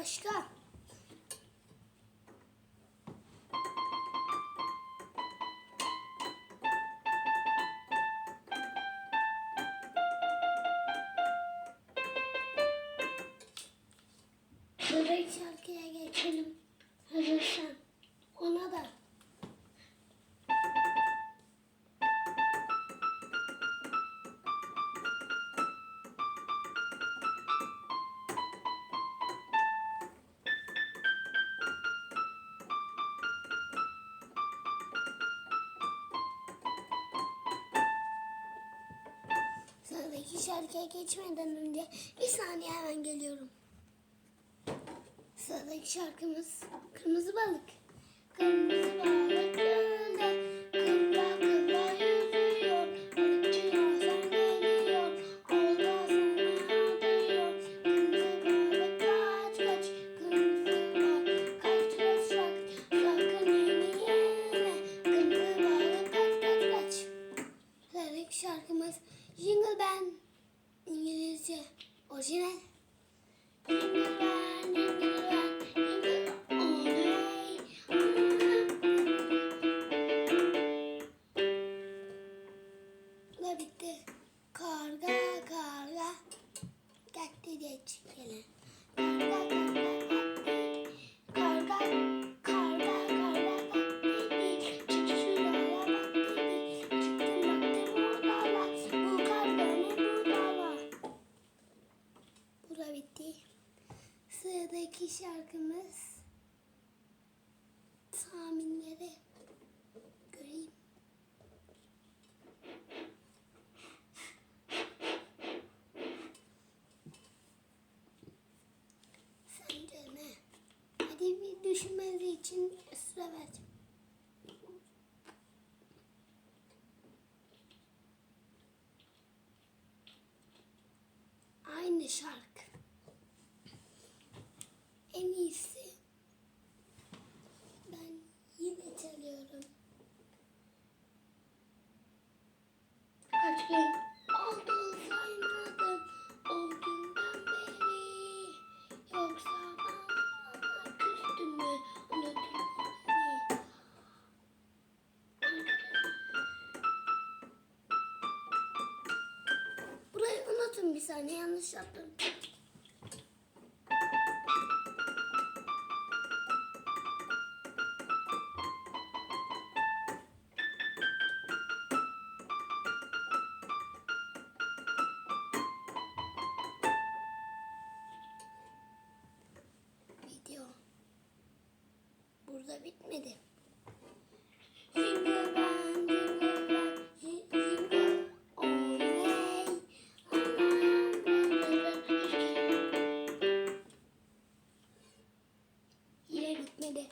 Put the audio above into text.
Başka? Bebek şarkıya geçelim. Hazırsan. Ona da. Şarkıya geçmeden önce bir saniye hemen geliyorum. Sıradaki şarkımız Kırmızı Balık. Kırmızı balık gölde, kıvra kıvra yüzüyor. Balıkçı Hasan geliyor, olta sana değiyor. Kırmızı balık kaç kaç, kırmızı balık kaç kaç sak. Sakın yeme yeme, kırmızı balık kaç kaç kaç. Sıradaki şarkımız Jingle Bell. 你理解我现在。Sıradaki şarkımız tahminleri göreyim. Sence ne? Hadi bir düşünmeniz için süre vereceğim. Aynı şarkı. Unutun bir saniye yanlış yaptım. Video burada bitmedi. Yine